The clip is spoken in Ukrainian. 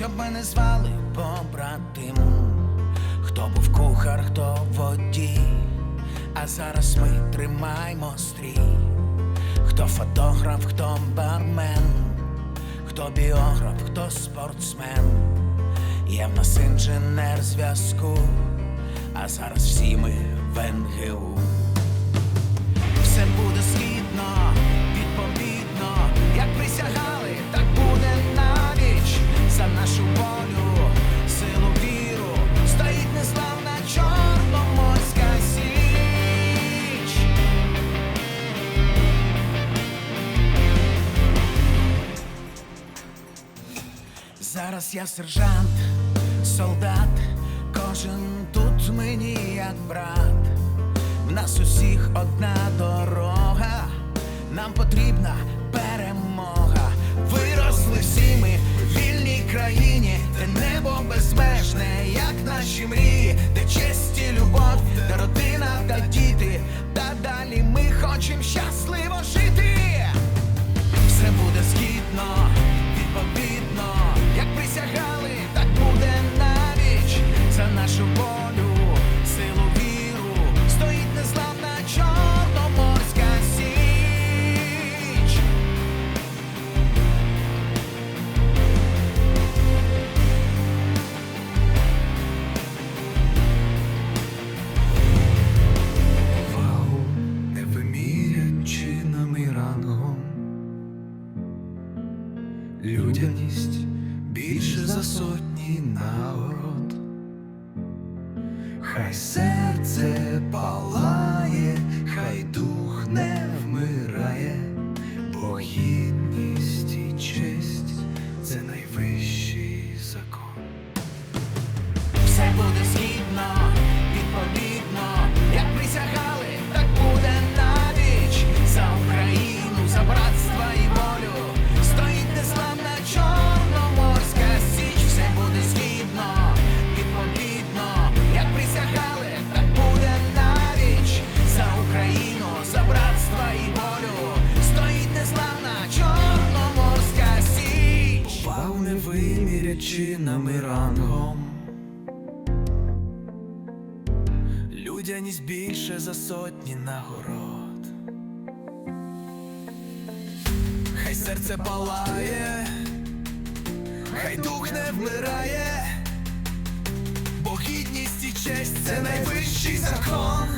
щоб мене звали побратиму. Хто був кухар, хто водій, а зараз ми тримаймо стрій. Хто фотограф, хто бармен, хто біограф, хто спортсмен. Є в нас інженер зв'язку, а зараз всі ми в НГУ. Все буде згідно, Зараз я сержант, солдат, кожен тут мені як брат. В нас усіх одна дорога, нам потрібна Людяність більше за сотні нагород. Хай серце палає, чином і рангом. Людяність більше за сотні нагород. Хай серце палає, хай дух не вмирає, бо гідність і честь це найвищий закон.